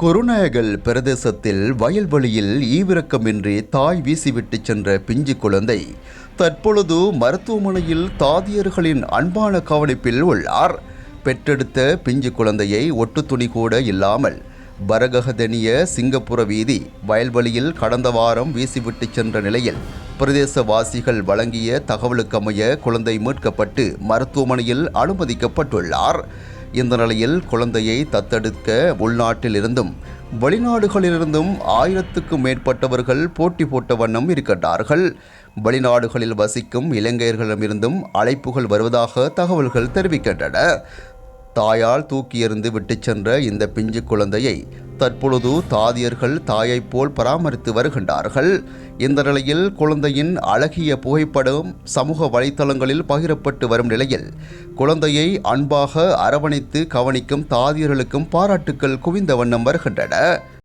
குருநாயகல் பிரதேசத்தில் வயல்வெளியில் ஈவிரக்கமின்றி தாய் வீசிவிட்டு சென்ற பிஞ்சு குழந்தை தற்பொழுது மருத்துவமனையில் தாதியர்களின் அன்பான கவனிப்பில் உள்ளார். பெற்றெடுத்த பிஞ்சு குழந்தையை ஒட்டு துணி கூட இல்லாமல் பரகஹதனிய சிங்கப்புர வீதி வயல்வெளியில் கடந்த வாரம் வீசிவிட்டு சென்ற நிலையில் பிரதேசவாசிகள் வழங்கிய தகவலுக்கமைய குழந்தை மீட்கப்பட்டு மருத்துவமனையில் அனுமதிக்கப்பட்டுள்ளார். இந்த நிலையில் குழந்தையை தத்தெடுக்க உள்நாட்டில் இருந்தும் வெளிநாடுகளிலிருந்தும் ஆயிரத்துக்கும் மேற்பட்டவர்கள் போட்டி போட்ட வண்ணம் இருக்கின்றார்கள். வெளிநாடுகளில் வசிக்கும் இலங்கையர்களிடமிருந்தும் அழைப்புகள் வருவதாக தகவல்கள் தெரிவிக்கின்றன. தாயால் தூக்கி எறிந்து விட்டுச் சென்ற இந்த பிஞ்சு குழந்தையை தற்பொழுது தாதியர்கள் தாயைப் போல் பராமரித்து வருகின்றார்கள். இந்த நிலையில் குழந்தையின் அழகிய புகைப்படம் சமூக வலைத்தளங்களில் பகிரப்பட்டு வரும் நிலையில் குழந்தையை அன்பாக அரவணைத்து கவனிக்கும் தாதியர்களுக்கும் பாராட்டுக்கள் குவிந்த வண்ணம் வருகின்றன.